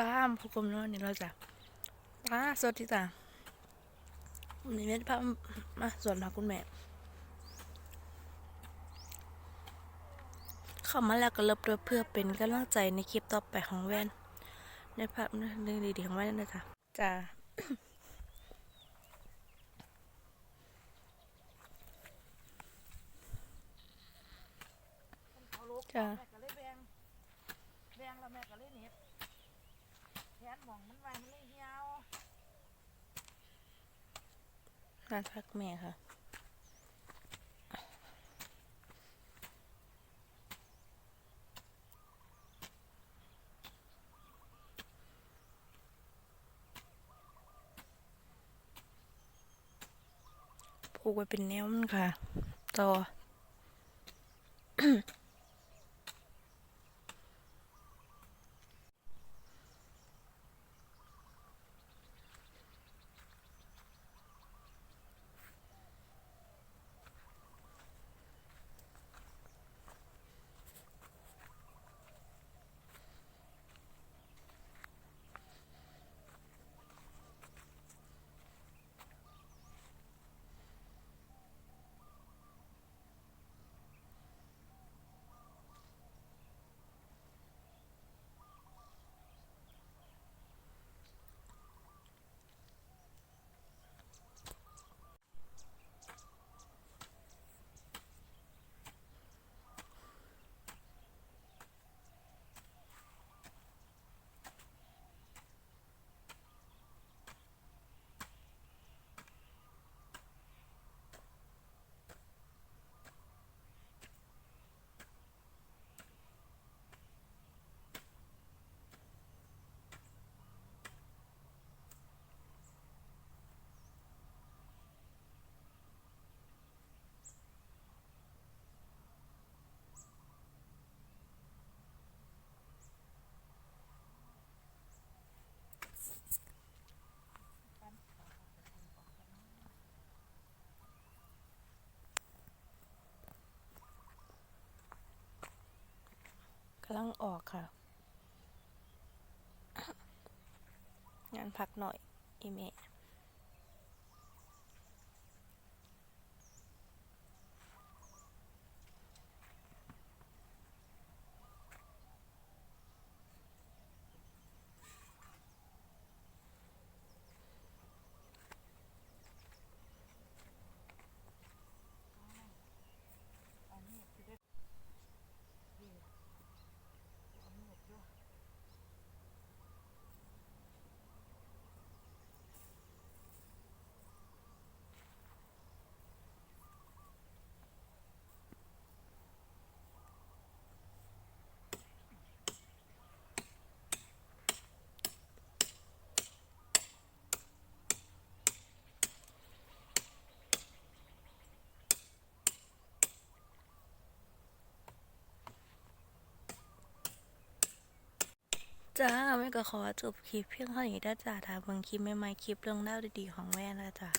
แล้วจ้ะอ่เราจะป้าสวัสดีจ้ะวันนี้เม็ดพามาสวนมาคุณแม่ เข้ามาแล้วก็เลิบเพื่อเป็นกำลังใจในคลิปต่อไปของแว่น ในภาพเรื่องดีๆของแว่นนะจ๊ะจ้าจ้ะแม่ก็เลยแบงแบงแล้วแม่ก็เลยเน็บ แขนหมองมันไว้มันเลยเหี่ยวงานพักแม่ค่ะผูกไว้เป็นแนวมันค่ะ ต่อ ตั้งออกค่ะ งานพักหน่อยอีเมล จ้าแม่ก็ขอจบคลิปเพียงเท่านี้ได้จ้าถ้าเบิ่งคลิปใหม่ๆคลิปเรื่องเล่าดีๆของแม่นะจ้า